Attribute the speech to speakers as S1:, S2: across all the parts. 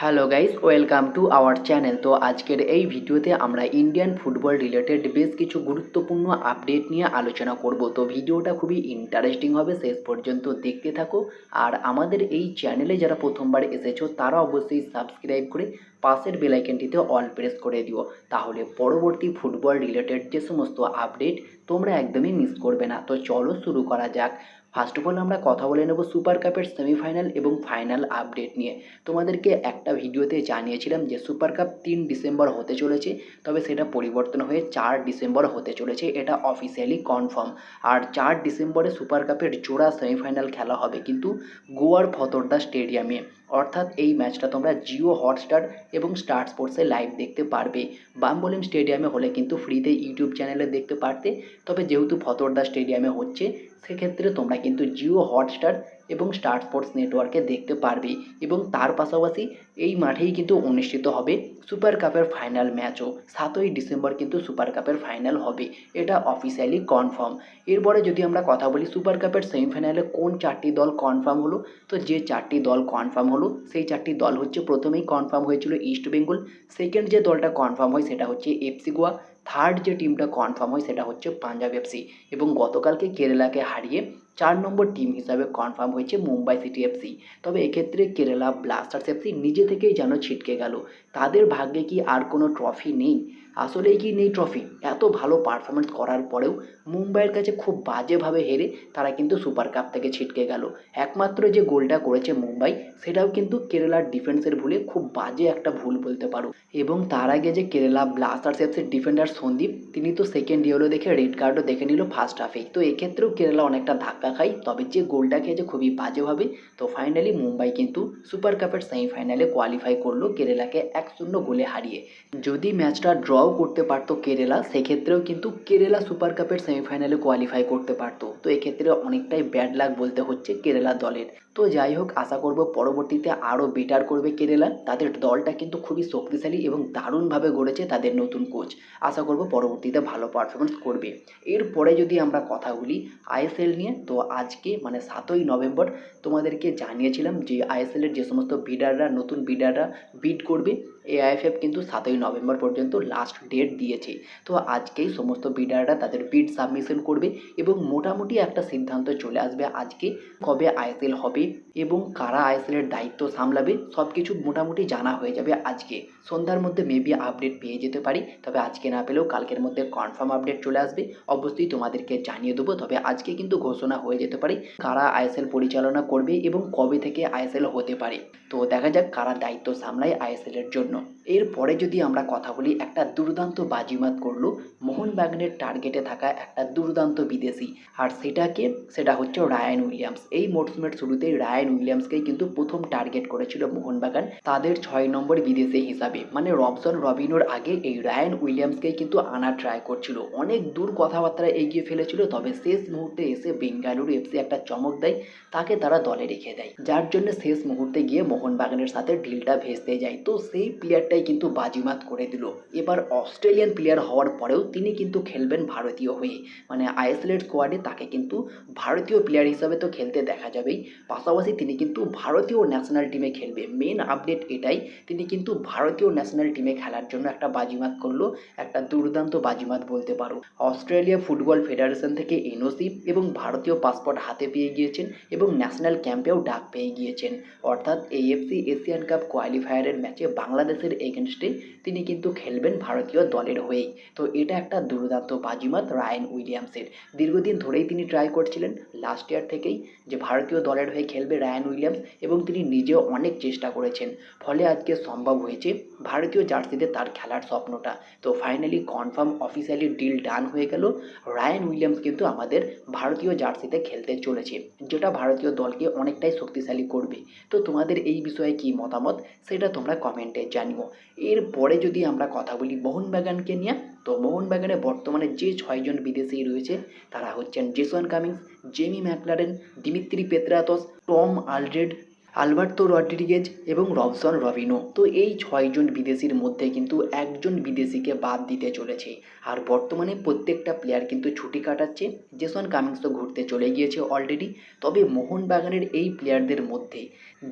S1: Hello guys, welcome to our channel. তো আজকের এই ভিডিওতে আমরা ইন্ডিয়ান ফুটবল রিলেটেড বেশ কিছু গুরুত্বপূর্ণ আপডেট নিয়ে আলোচনা করব। তো ভিডিওটা খুবই ইন্টারেস্টিং হবে, শেষ পর্যন্ত দেখতে থাকো। আর আমাদের এই চ্যানেলে যারা প্রথমবার এসেছ, তারা অবশ্যই সাবস্ক্রাইব করে পাশের বেলাইকনটিতে অল প্রেস করে দিও। তাহলে পরবর্তী ফুটবল রিলেটেড যে সমস্ত আপডেট তোমরা একদমই মিস করবে না। তো চলো শুরু করা যাক। ফার্স্ট অফ অল আমরা কথা বলে নেব সুপার কাপের সেমিফাইনাল এবং ফাইনাল আপডেট নিয়ে। তোমাদেরকে একটা ভিডিওতে জানিয়েছিলাম যে সুপার কাপ তিন ডিসেম্বর হতে চলেছে, তবে সেটা পরিবর্তন হয়ে চার ডিসেম্বর হতে চলেছে, এটা অফিসিয়ালি কনফার্ম আর চার ডিসেম্বরে সুপার কাপের জোড়া সেমিফাইনাল খেলা হবে কিন্তু গোয়ার ফতর্দা স্টেডিয়ামে অর্থাৎ এই ম্যাচটা তোমরা জিও হটস্টার এবং স্টার স্পোর্টসে লাইভ দেখতে পারবে। বামবলিম স্টেডিয়ামে হলে কিন্তু ফ্রিতে ইউটিউব চ্যানেলে দেখতে পারতে। তবে যেহেতু ফতর্দা স্টেডিয়ামে হচ্ছে, সেক্ষেত্রে তোমরা কিন্তু জিও হটস্টার এবং স্টার স্পোর্টস নেটওয়ার্কে দেখতে পারবে এবং তার পাশাপাশি এই মাঠেই কিন্তু অনুষ্ঠিত হবে সুপার কাপের ফাইনাল ম্যাচও সাতই ডিসেম্বর কিন্তু সুপার কাপের ফাইনাল হবে। এটা অফিসিয়ালি কনফার্ম এরপরে যদি আমরা কথা বলি সুপার কাপের সেমিফাইনালে কোন চারটি দল কনফার্ম হলো, তো যে চারটি দল কনফার্ম হলো, সেই চারটি দল হচ্ছে প্রথমেই কনফার্ম হয়েছিল ইস্ট বেঙ্গল সেকেন্ড যে দলটা কনফার্ম হয় সেটা হচ্ছে এফসি গোয়া থার্ড যে টিমটা কনফার্ম হয় সেটা হচ্ছে পাঞ্জাব এফসি এবং গতকালকে কেরালাকে হারিয়ে চার নম্বর টিম হিসাবে কনফার্ম হয়েছে মুম্বাই সিটি এফসি তবে এক্ষেত্রে কেরালা ব্লাস্টার্স এফসি নিজে থেকেই যেন ছিটকে গেল। তাদের ভাগ্যে কি আর কোনো ট্রফি নেই? আসলেই কি নেই ট্রফি এত ভালো পারফরমেন্স করার পরেও মুম্বাইয়ের কাছে খুব বাজেভাবে হেরে তারা কিন্তু সুপার কাপ থেকে ছিটকে গেল। একমাত্র যে গোলটা করেছে মুম্বাই, সেটাও কিন্তু কেরালার ডিফেন্সের ভুলে খুব বাজে একটা ভুল বলতে পারো। এবং তার আগে যে কেরালা ব্লাস্টার্স এফসির ডিফেন্ডার সন্দীপ, তিনি তো সেকেন্ড ইয়েলো দেখে রেড কার্ডও দেখে নিল ফার্স্ট হাফেই তো এক্ষেত্রেও কেরালা অনেকটা ধাক্কা খায়, তবে যে গোলটা খেয়েছে খুবই বাজেভাবে। তো ফাইনালি মুম্বাই কিন্তু সুপার কাপের সেমিফাইনালে কোয়ালিফাই করল কেরালাকে এক শূন্য গোলে হারিয়ে। যদি ম্যাচটা ড্রও করতে পারতো কেরালা, সেক্ষেত্রেও কিন্তু কেরালা সুপার কাপের সেমিফাইনালে কোয়ালিফাই করতে পারতো। তো এক্ষেত্রে অনেকটাই ব্যাড লাক বলতে হচ্ছে কেরালা দলের। তো যাই হোক, আশা করব পরবর্তীতে আরও বেটার করবে কেরালা। তাদের দলটা কিন্তু খুবই শক্তিশালী এবং দারুণভাবে গড়েছে তাদের নতুন কোচ আশা করব পরবর্তীতে ভালো পারফরমেন্স করবে। এরপরে যদি আমরা কথা বলি আইএসএল নিয়ে, তো আজকে মানে সাতই নভেম্বর তোমাদেরকে জানিয়েছিলাম যে আইএসএলের যে সমস্ত বিডাররা নতুন বিডাররা বিড করবে। এআইএফএফ কিন্তু সাতই নভেম্বর পর্যন্ত লাস্ট ডেট দিয়েছে। তো আজকেই সমস্ত বিডাররা তাদের বিড সাবমিশন করবে এবং মোটামুটি একটা সিদ্ধান্ত চলে আসবে আজকে কবে আইএসএল হবে এবং কারা আইএসএলের দায়িত্ব সামলাবে সব কিছু মোটামুটি জানা হয়ে যাবে আজকে। সন্ধ্যার মধ্যে মেবি আপডেট পেয়ে যেতে পারি, তবে আজকে না পেলেও কালকের মধ্যে কনফার্ম আপডেট চলে আসবে। অবশ্যই তোমাদেরকে জানিয়ে দেবো, তবে আজকে কিন্তু ঘোষণা হয়ে যেতে পারে কারা আইএসএল পরিচালনা করবে এবং কবে থেকে আইএসএল হতে পারে। তো দেখা যাক কারা দায়িত্ব সামলায় আইএসএলের জন্য। এরপরে যদি আমরা কথা বলি, একটা দুর্দান্ত বাজিমাত করল মোহনবাগানের টার্গেটে থাকা একটা দুর্দান্ত বিদেশি। আর সেটাকে, সেটা হচ্ছে রায়ান উইলিয়ামস। এই মরসুমের শুরুতেই রায়ান উইলিয়ামসকেই কিন্তু প্রথম টার্গেট করেছিল মোহনবাগান তাদের ছয় নম্বর বিদেশি হিসাবে। মানে রবসন রবিনোর আগে এই রায়ান উইলিয়ামসকেই কিন্তু আনার ট্রাই করছিল। অনেক দূর কথাবার্তা এগিয়ে ফেলেছিল, তবে শেষ মুহূর্তে এসে বেঙ্গালুরু এফসি একটা চমক দেয়, তাকে তারা দলে রেখে দেয়। যার জন্য শেষ মুহূর্তে গিয়ে মোহনবাগানের সাথে ডিলটা ভেস্তে যায়। তো সেই প্লেয়ারটাই কিন্তু বাজিমাত করে দিল। এবার অস্ট্রেলিয়ান প্লেয়ার হওয়ার পরেও তিনি কিন্তু খেলবেন ভারতীয় হয়ে। মানে আইএসএলের স্কোয়াডে তাকে কিন্তু ভারতীয় প্লেয়ার হিসাবে তো খেলতে দেখা যাবেই। পাশাপাশি তিনি কিন্তু ভারতীয় ন্যাশনাল টিমে খেলবে। মেন আপডেট এটাই, তিনি কিন্তু ভারতীয় ন্যাশনাল টিমে খেলার জন্য একটা বাজিমাত করল, একটা দুর্দান্ত বাজিমাত বলতে পারো। অস্ট্রেলিয়া ফুটবল ফেডারেশন থেকে এনওসি এবং ভারতীয় পাসপোর্ট হাতে পেয়ে গিয়েছেন এবং ন্যাশনাল ক্যাম্পেও ডাক পেয়ে গিয়েছেন। অর্থাৎ এএফসি এশিয়ান কাপ কোয়ালিফায়ারের ম্যাচে বাংলাদেশের এগেনস্টে তিনি কিন্তু খেলবেন ভারতীয় দলের হয়েই। তো এটা একটা দুর্দান্ত বাজিমাত রায়ান উইলিয়ামসের। দীর্ঘদিন ধরেই তিনি ট্রাই করছিলেন লাস্ট ইয়ার থেকেই যে ভারতীয় দলের হয়ে খেলবে রায়ান উইলিয়ামস এবং তিনি নিজেও অনেক চেষ্টা করেছেন। ফলে আজকে সম্ভব হয়েছে ভারতীয় জার্সিতে তার খেলার স্বপ্নটা। তো finally confirm officially deal done হয়ে গেল। রায়ান উইলিয়ামস কিন্তু আমাদের ভারতীয় জার্সিতে খেলতে চলেছে, যেটা ভারতীয় দলকে অনেকটাই শক্তিশালী করবে। তো তোমাদের এই বিষয়ে কি মতামত? সেটা তোমরা কমেন্টে জানিও এরপরে যদি আমরা কথা বলি মোহনবাগানকে নিয়ে, তো মোহনবাগানে বর্তমানে যে ছয়জন বিদেশি রয়েছে, তারা হচ্ছেন Jason Cummings, Jamie Maclaren, Dimitri Petratos Tom Aldred Alberto Rodriguez এবং রবসন রবিনো। তো এই ছয়জন বিদেশির মধ্যে কিন্তু একজন বিদেশিকে বাদ দিতে চলেছে। আর বর্তমানে প্রত্যেকটা প্লেয়ার কিন্তু ছুটি কাটাচ্ছে। জেসন কামিংস তো ঘুরতে চলে গিয়েছে অলরেডি তবে মোহনবাগানের এই প্লেয়ারদের মধ্যে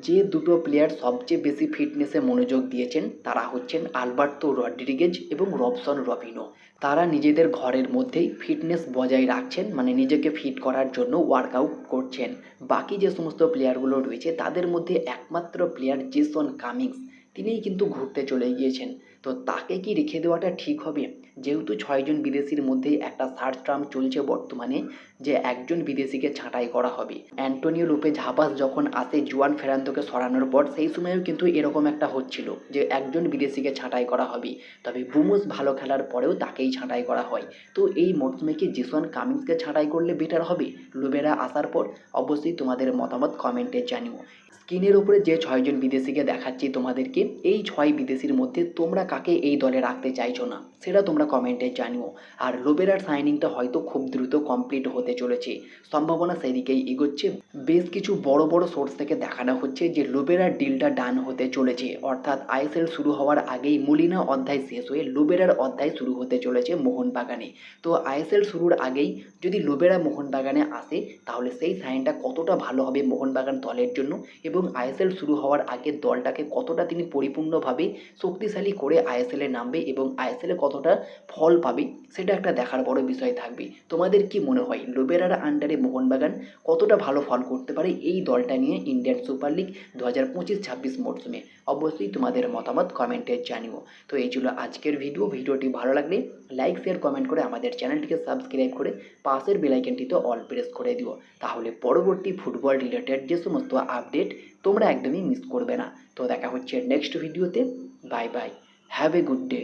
S1: যে দুটো প্লেয়ার সবচেয়ে বেশি ফিটনেসে মনোযোগ দিয়েছেন, তারা হচ্ছেন আলবার্তো রড্রিগেজ এবং রবসন রবিনো। তারা নিজেদের ঘরের মধ্যেই ফিটনেস বজায় রাখছেন মানে নিজেকে ফিট করার জন্য ওয়ার্কআউট করছেন। বাকি যে সমস্ত প্লেয়ারগুলো রয়েছে, তাদের মধ্যে একমাত্র প্লেয়ার জেসন কামিংস, তিনিই কিন্তু ঘুরতে চলে গিয়েছেন। তো তাকে কি রেখে দেওয়াটা ঠিক হবে? যেহেতু ছয়জন বিদেশির মধ্যে একটা সার্চ টার্ম চলছে বর্তমানে, যে একজন বিদেশিকে ছাঁটাই করা হবে। অ্যান্টোনিও লোপে ঝাপাস যখন আসে জুয়ান ফেরান্তোকে সরানোর পর, সেই সময়ও কিন্তু এরকম একটা হচ্ছিল, যে একজন বিদেশিকে ছাঁটাই করা হবে। তবে বুমুস ভালো খেলার পরেও তাকেই ছাঁটাই করা হয়। তো এই মরশুমে কি জিসন কামিংসকে ছাঁটাই করলে বেটার হবে? লুবেরা আসার পর অবশ্যই তোমাদের মতামত কমেন্টে জানিও। স্ক্রিনের উপরে যে ছয়জন বিদেশিকে দেখাচ্ছি তোমাদেরকে, এই ছয় বিদেশির মধ্যে তোমরা কাকে এই দলে রাখতে চাইছো না, সেটা তোমরা কমেন্টে জানিও। আর লোবেরার সাইনিংটা হয়তো খুব দ্রুত কমপ্লিট হতে চলেছে, সম্ভাবনা সেদিকেই এগোচ্ছে। বেশ কিছু বড় বড় সোর্স থেকে দেখানো হচ্ছে যে লোবেরার ডিলটা ডান হতে চলেছে, অর্থাৎ আইএসএল শুরু হওয়ার আগেই মুলিনা অধ্যায় শেষ হয়ে লোবেরার অধ্যায় শুরু হতে চলেছে মোহনবাগানে। তো আইএসএল শুরুর আগেই যদি লোবেরা মোহনবাগানে আসে, তাহলে সেই সাইনটা কতটা ভালো হবে মোহনবাগান দলের জন্য? এবং আইএসএল শুরু হওয়ার আগে দলটাকে কতটা তিনি পরিপূর্ণভাবে শক্তিশালী করে আইএসএলে নামবে এবং আইএসএলে কতটা ফল পাবে, সেটা একটা দেখার বড় বিষয় থাকবে। তোমাদের কি মনে হয়? লোবেরার আন্ডারে মোহনবাগান কতটা ভালো ফল করতে পারে এই দলটা নিয়ে ইন্ডিয়ান সুপার লিগ দু হাজার পঁচিশ ছাব্বিশ মরশুমে অবশ্যই তোমাদের মতামত কমেন্টে জানিও। তো এই ছিল আজকের ভিডিও ভিডিওটি ভালো লাগলে লাইক শেয়ার কমেন্ট করে আমাদের চ্যানেলটিকে সাবস্ক্রাইব করে পাশের বেলাইকনটিতে অল প্রেস করে দিও। তাহলে পরবর্তী ফুটবল রিলেটেড যে সমস্ত আপডেট তোমরা একদমই মিস করবে না। তো দেখা হচ্ছে নেক্সট ভিডিওতে bye bye have a good day